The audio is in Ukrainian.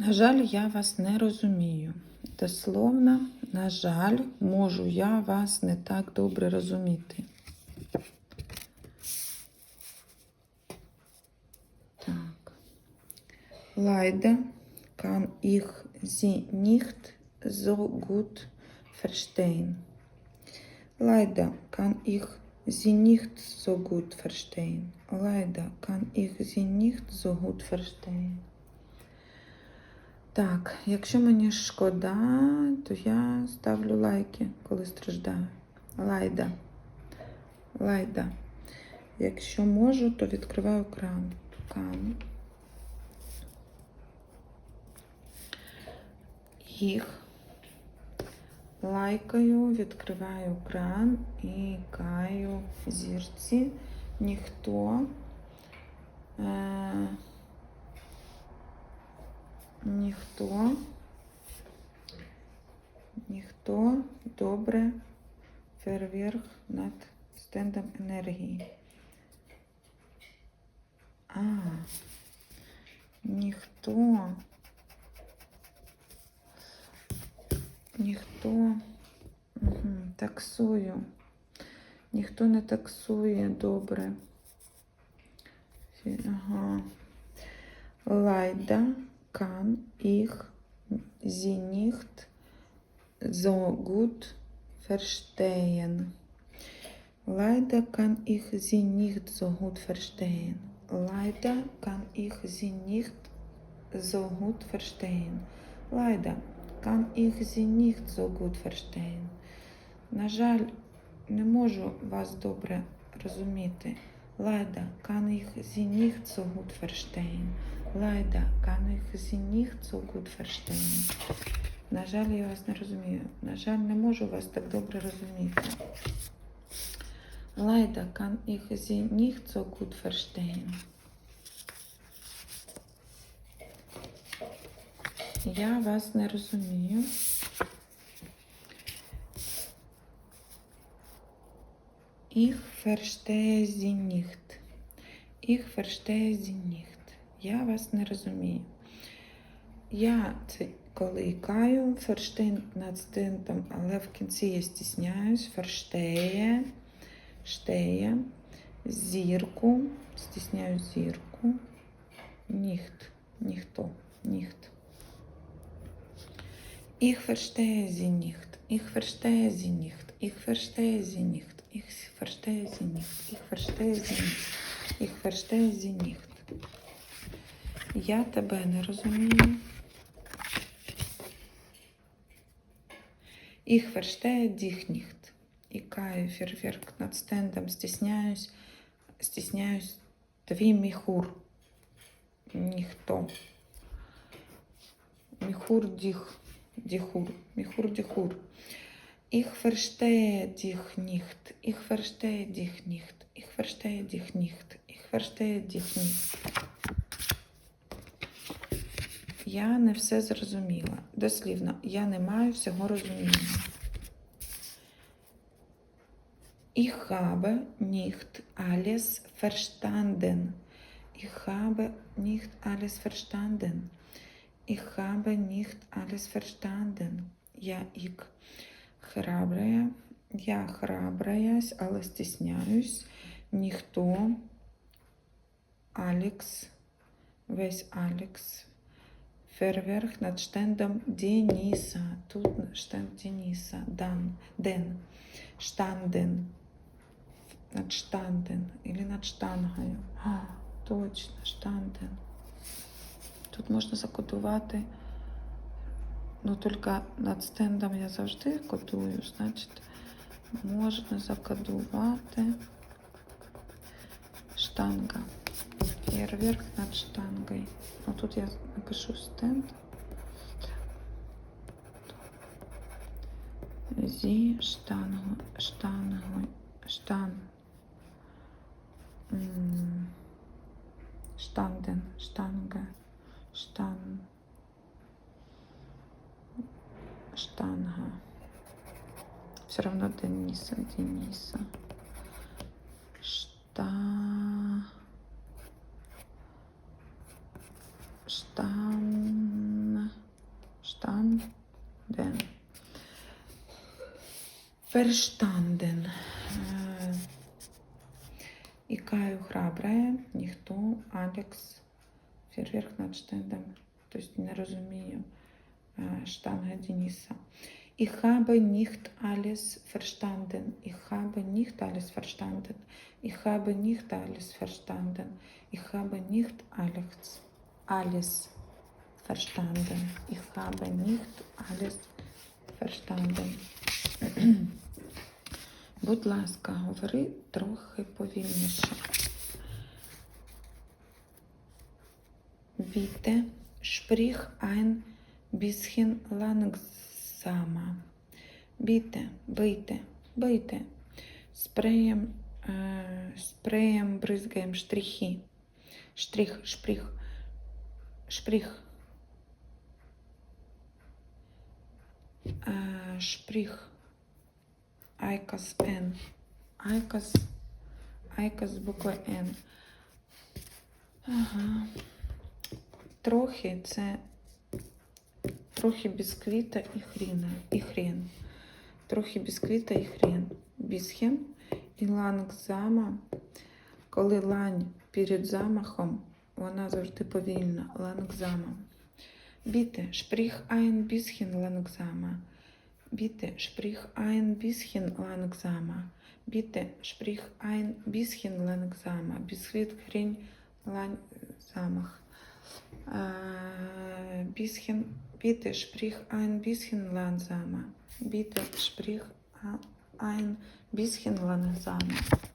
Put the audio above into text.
На жаль, я вас не розумію. Дословно, на жаль, можу я вас не так добре розуміти. Так. Ich sie nicht so gut verstehen. Leider kann ich sie nicht so gut verstehen. Так, якщо мені шкода, то я ставлю лайки, коли страждаю. Лайда. Лайда. Якщо можу, то відкриваю кран. Кан. Їх. Лайкаю, відкриваю кран і каю зірці. Ніхто. Е- ніхто. Ніхто добре фейерверк над стендом енергії. А, ніхто. Ніхто угу, таксую. Ніхто не таксує добре. Ага. Leider kann ich sie nicht so gut verstehen. Leider kann ich sie nicht so gut verstehen. Leider kann ich sie nicht so gut verstehen. Leider kann ich sie nicht so gut verstehen. На жаль, не можу вас добре розуміти. Leider kann ich sie nicht so gut verstehen. So gut verstehen. На жаль, я вас не розумію. На жаль, не можу вас так добре розуміти. So gut verstehen. Я вас не розумію. Ich verstehe sie nicht. Ich verstehe. Я вас не розумію. Я це коли каю, ферштейн над стентом, але в кінці я стісняюсь. Ферштеє, штеє, зірку, стісняю зірку. Ніхт, ніхто, ніхт. Nicht. Ich verstehe sie nicht. Ich verstehe sie nicht. Ich verstehe sie nicht. Ich verstehe sie nicht. Ich verstehe sie nicht. Я тебе не розумію. Ich verstehe dich nicht. І каю фейерверк над стендом, стісняюсь, стісняюсь твій міхур. Ніхто. Міхур діх. Діхур. Міхур діхур. Ich verstehe dich nicht. Ich verstehe dich nicht. Ich verstehe dich nicht. Ich verstehe dich nicht. Я не все зрозуміла. Дослівно, я не маю всього розуміння. Ich habe nicht alles verstanden. Ich habe nicht alles verstanden. Ich habe nicht alles verstanden. Я ік храбрая. Я храбраясь, але стісняюсь. Ніхто. Алекс. Весь Алекс. Фейерверк над штендом Дениса. Тут штенд Дениса. Дан. Ден. Штанден. Над штанден. Или над штангою. А, точно, штанден. Тут можна закодувати. Ну, тільки над стендом я завжди кодую, значить, можна закодувати штанга. Фейерверк над штангою. Ну, тут я напишу стенд. Зі штангу, штангу, штан. Штанден, штанга, штан. Штанга. Все равно Дениса, Дениса. Шта... штан, штанден. Ферштанден. Икаю храбрая, ніхто, Алекс, фейерверк над штендом. Тобто не розумію штанга Дениса. Ich habe nicht alles verstanden. Ich habe nicht alles verstanden. Ich habe nicht alles verstanden. Ich habe nicht alles. Alles verstanden. Ich habe nicht alles verstanden. Будь ласка, говори трохи повільніше. Bitte sprich ein bisschen langsamer. Bitte, bitte, bitte. Спреєм, е, спреєм бризгаємо штрихи. Штрих, шприх, шприх. Е, шприх. Айкос Н. Айкос. Айкос з букви Н. Ага. Трохи це трохи бісквіта і хріна. І хрен. Трохи бісквіта і хрен. Бісхен і лангзама. Коли лань перед замахом, вона завжди повільна. Лангзама. Біте, шпріх ein bisschen langsamer. Bitte sprich ein bisschen langsamer. Bitte sprich ein bisschen. Biscuit хрень langsamer. Äh, bisschen, bitte sprich ein bisschen langsamer. Bitte sprich ein bisschen langsamer.